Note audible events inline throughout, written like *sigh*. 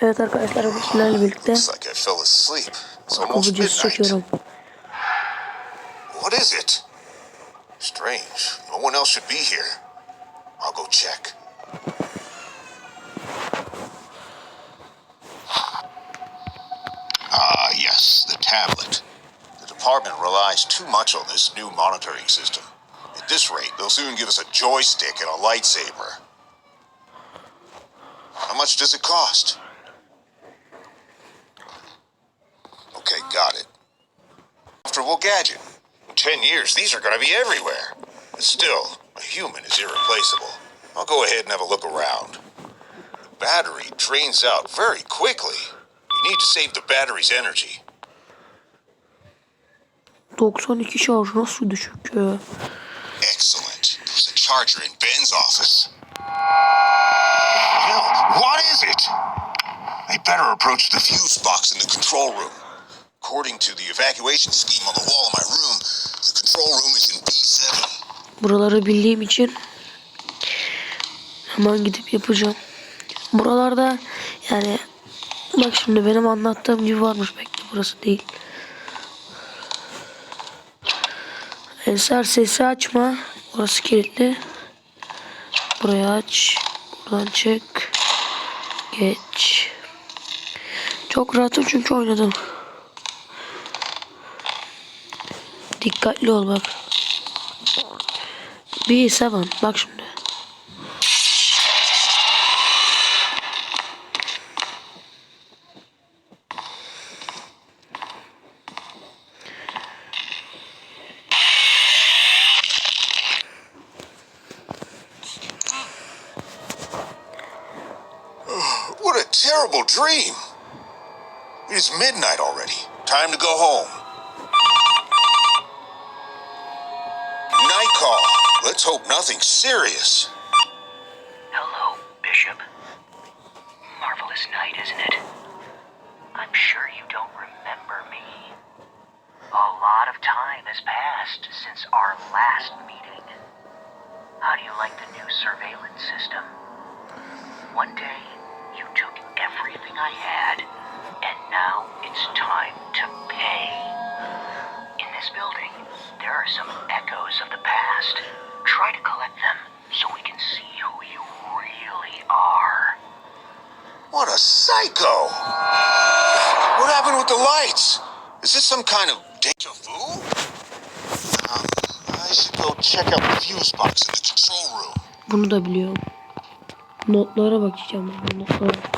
Evet arkadaşlar bu sizlerle birlikte Looks like I fell asleep. It's okul almost videosu çekiyorum. What is it? Strange. No one else should be here. I'll go check. Ah, yes, the tablet. The department relies too much on this new monitoring system. At this rate, they'll soon give us a joystick and a lightsaber. How much does it cost? Okay, got it. Comfortable gadget. In ten years, these are going to be everywhere. But still, a human is irreplaceable. I'll go ahead and have a look around. The battery drains out very quickly. You need to save the battery's energy. 92 şarj nasıl düşük ya? Excellent. There's a charger in Ben's office. Hell, what is it? I better approach the fuse box in the control room. According to the evacuation scheme on the wall of my room, the control room is in B7. Buraları bildiğim için hemen gidip yapacağım. Buralarda yani bak şimdi benim anlattığım gibi varmış bekle burası değil. Eser sesi açma. Burası kilitli. Burayı aç. Buradan çık. Geç. Çok rahatım çünkü oynadım. Dikkatli ol bak. B7 bak şimdi. Terrible dream! It is midnight already. Time to go home. Night call. Let's hope nothing serious. Hello, Bishop. Marvelous night, isn't it? I'm sure you don't remember me. A lot of time has passed since our last meeting. How do you like the new surveillance system? One day, you took everything I had, and now it's time to pay. In this building, there are some echoes of the past. Try to collect them so we can see who you really are. What a psycho! What happened with the lights? Is this some kind of deja vu? Um, I should go check out the fuse box in the control room. Bunu da biliyorum. Notlara bakacağım ben notlara.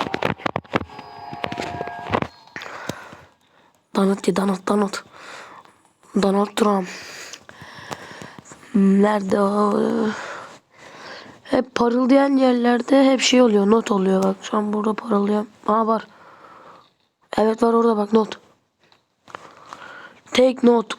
Donut ya Donut Donut. Donald Trump. Nerede o? Hep parıldayan yerlerde hep şey oluyor. Not oluyor bak. Şu an burada parıldayan. Aa var. Evet var orada bak not. Take note.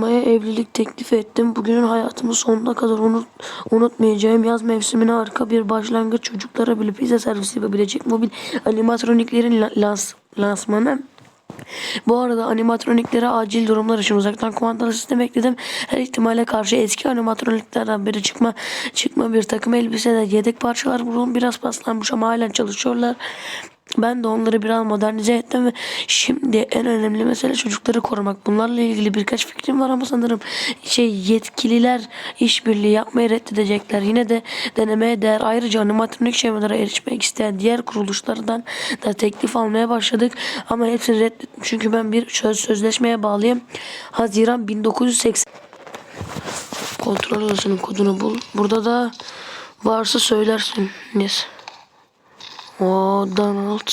Emma'ya evlilik teklif ettim. Bugünün hayatımı sonuna kadar unut, unutmayacağım. Yaz mevsimine harika bir başlangıç. Çocuklara bile pizza servisi yapabilecek mobil animatroniklerin la- lans, lansmanı. Bu arada animatroniklere acil durumlar için uzaktan kumandalı sistem ekledim. Her ihtimale karşı eski animatroniklerden biri çıkma çıkma bir takım elbiseler, yedek parçalar bulun biraz paslanmış ama halen çalışıyorlar. Ben de onları biraz modernize ettim ve şimdi en önemli mesele çocukları korumak. Bunlarla ilgili birkaç fikrim var ama sanırım şey yetkililer işbirliği yapmayı reddedecekler. Yine de denemeye değer. Ayrıca animatronik şemalara erişmek isteyen diğer kuruluşlardan da teklif almaya başladık. Ama hepsini reddettim. Çünkü ben bir söz sözleşmeye bağlıyım. Haziran 1980 Kontrol odasının kodunu bul. Burada da varsa söylersin. Yes. O Donald.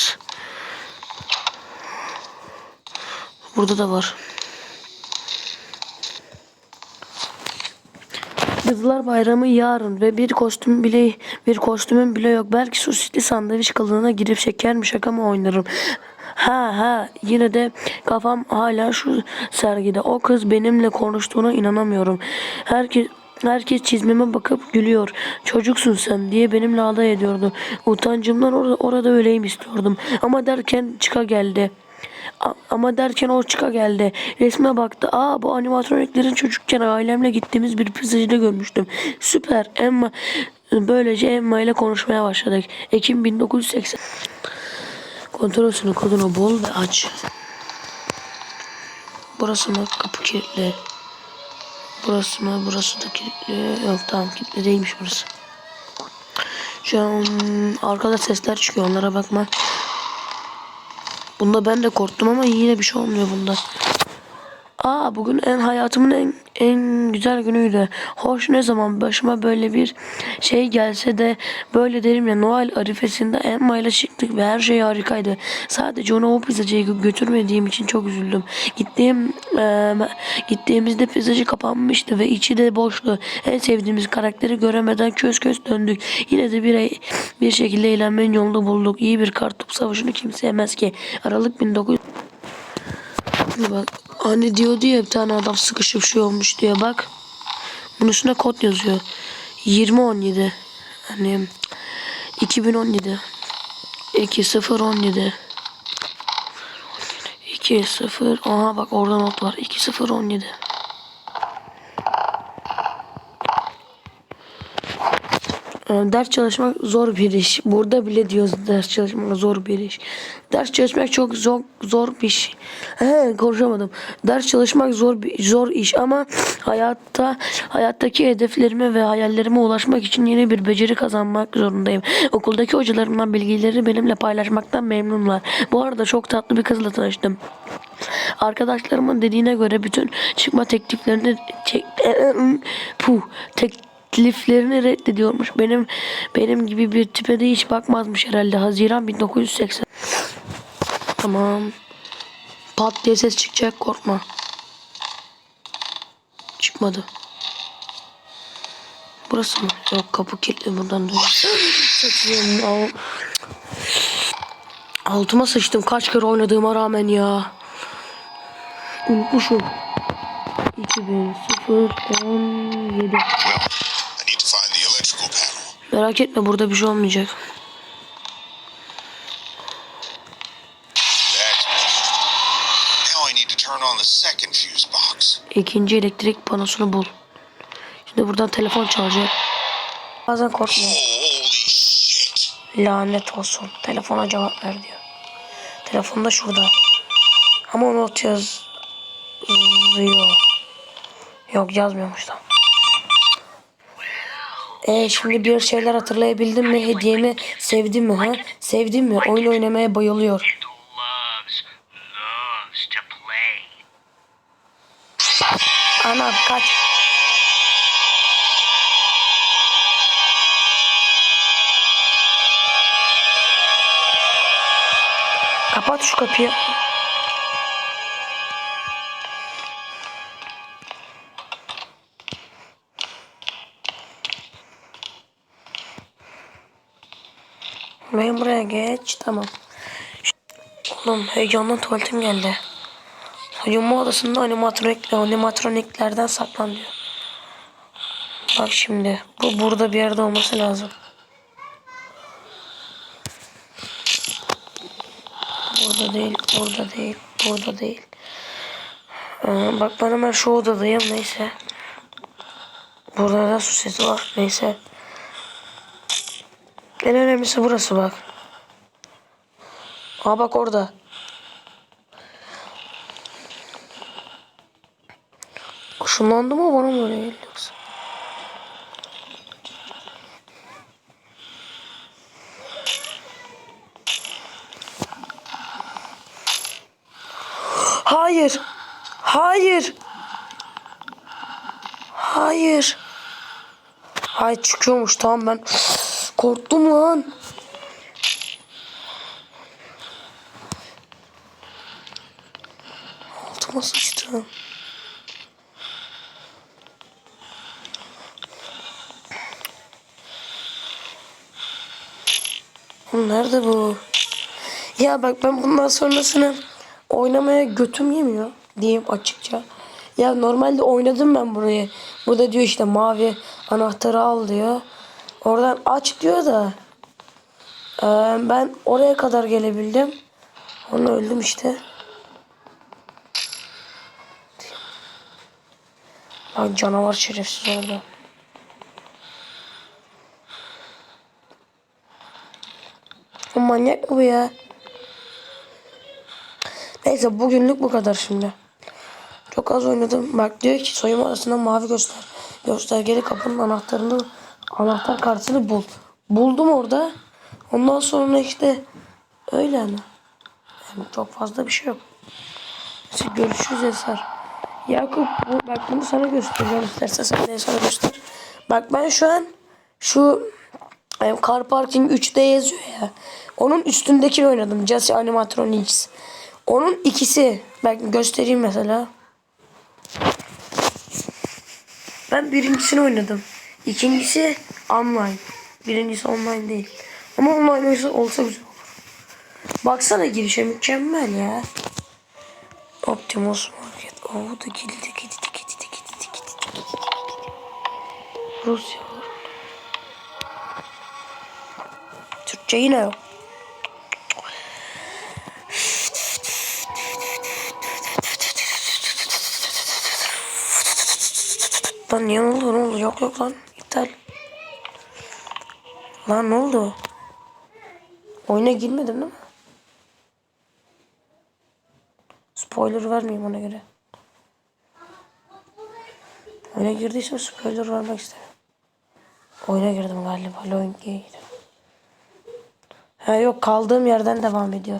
Burada da var. Kızlar Bayramı yarın ve bir kostüm bile bir kostümüm bile yok. Belki sosisli sandviç kılığına girip şeker mi şaka mı oynarım. Ha ha yine de kafam hala şu sergide. O kız benimle konuştuğuna inanamıyorum. Herkes Herkes çizmeme bakıp gülüyor. Çocuksun sen diye benimle alay ediyordu. Utancımdan orada, orada öleyim istiyordum. Ama derken çıka geldi. A- ama derken o çıka geldi. Resme baktı. Aa bu animatroniklerin çocukken ailemle gittiğimiz bir pizzacıda görmüştüm. Süper. Emma böylece Emma ile konuşmaya başladık. Ekim 1980. Kontrolsünün kodunu bul ve aç. Burası mı? Kapı kilitli. Burası mı? Burası da kilitli. Yok tamam kilitli değilmiş burası. Şu an arkada sesler çıkıyor onlara bakma. Bunda ben de korktum ama yine bir şey olmuyor bunda. Aa bugün en hayatımın en en güzel günüydü. Hoş ne zaman başıma böyle bir şey gelse de böyle derim ya Noel arifesinde Emma ile çıktık ve her şey harikaydı. Sadece onu o pizzacıya gö- götürmediğim için çok üzüldüm. Gittiğim eee, gittiğimizde pizzacı kapanmıştı ve içi de boştu. En sevdiğimiz karakteri göremeden köz köz döndük. Yine de bir bir şekilde eğlenmenin yolunu bulduk. İyi bir kartopu savaşını kimse yemez ki. Aralık 19 Şimdi bak hani diyordu ya bir tane adam sıkışıp şey olmuş diye bak. Bunun üstüne kod yazıyor. 2017. Hani 2017. 2017. 20 Aha bak orada not var. 2017. Ders çalışmak zor bir iş. Burada bile diyoruz ders çalışmak zor bir iş. Ders çalışmak çok zor zor bir iş. He, konuşamadım. Ders çalışmak zor zor iş ama hayatta hayattaki hedeflerime ve hayallerime ulaşmak için yeni bir beceri kazanmak zorundayım. Okuldaki hocalarımdan bilgileri benimle paylaşmaktan memnunlar. Bu arada çok tatlı bir kızla tanıştım. Arkadaşlarımın dediğine göre bütün çıkma tekliflerini *clears throat* tek, puh, tekliflerini reddediyormuş. Benim benim gibi bir tipe de hiç bakmazmış herhalde. Haziran 1980. Tamam. Pat diye ses çıkacak korkma. Çıkmadı. Burası mı? Yok kapı kilitli buradan duyuyorum. Altıma sıçtım kaç kere oynadığıma rağmen ya. Unutmuşum. 2000 0 17 Merak etme burada bir şey olmayacak. İkinci elektrik panosunu bul. Şimdi buradan telefon çalacak. Bazen shit! Lanet olsun. Telefona cevap ver diyor. Telefon da şurada. Ama not yazıyor. Yok yazmıyormuş da. E şimdi bir şeyler hatırlayabildin mi? Hediyemi sevdin mi? Ha? Sevdin mi? Oyun oynamaya bayılıyor. Ana kaç. Kapat şu kapıyı. Ben buraya geç. Tamam. Oğlum heyecandan tuvaletim geldi. Soyunma odasında animatronik, animatroniklerden saklanıyor. Bak şimdi. Bu burada bir yerde olması lazım. Burada değil, burada değil, burada değil. Ee, bak ben hemen şu odadayım neyse. Burada da su sesi var neyse. En önemlisi burası bak. Aa bak orada. Işınlandı mı bana mı öyle geldi yoksa? Hayır. Hayır. Hayır. Ay çıkıyormuş tamam ben korktum lan. Altıma sıçtım. Nerede bu? Ya bak ben bundan sonrasını oynamaya götüm yemiyor diyeyim açıkça. Ya normalde oynadım ben burayı. Burada diyor işte mavi anahtarı al diyor. Oradan aç diyor da. eee, ben oraya kadar gelebildim. Sonra öldüm işte. Ay canavar şerefsiz orada. Bu manyak mı bu ya? Neyse bugünlük bu kadar şimdi. Çok az oynadım. Bak diyor ki soyunma odasında mavi göster. Göstergeli kapının anahtarını anahtar kartını bul. Buldum orada. Ondan sonra işte öyle hani. Yani çok fazla bir şey yok. Neyse görüşürüz Eser. Yakup bu, bak bunu sana göstereceğim istersen sen de sana göster. Bak ben şu an şu e, Car Parking 3D yazıyor ya. Onun üstündekini oynadım. Jesse Animatronics. Onun ikisi. Bak göstereyim mesela. Ben birincisini oynadım. İkincisi online. Birincisi online değil. Ama online olsa, olsa güzel olur. Baksana girişe mükemmel ya. Optimus Market. Oo da kilidi kilidi kilidi kilidi kilidi. Rusya. Türkçe yine yok. Lan niye oldu ne oldu yok yok lan iptal. Lan ne oldu? Oyuna girmedim değil mi? Spoiler vermeyeyim ona göre. Oyuna girdiysem spoiler vermek istemiyorum. Oyuna girdim galiba. Login girdim. Ha yok kaldığım yerden devam ediyor.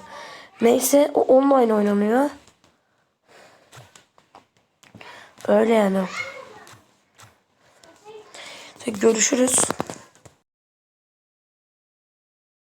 Neyse o online oynanıyor. Öyle yani. Görüşürüz.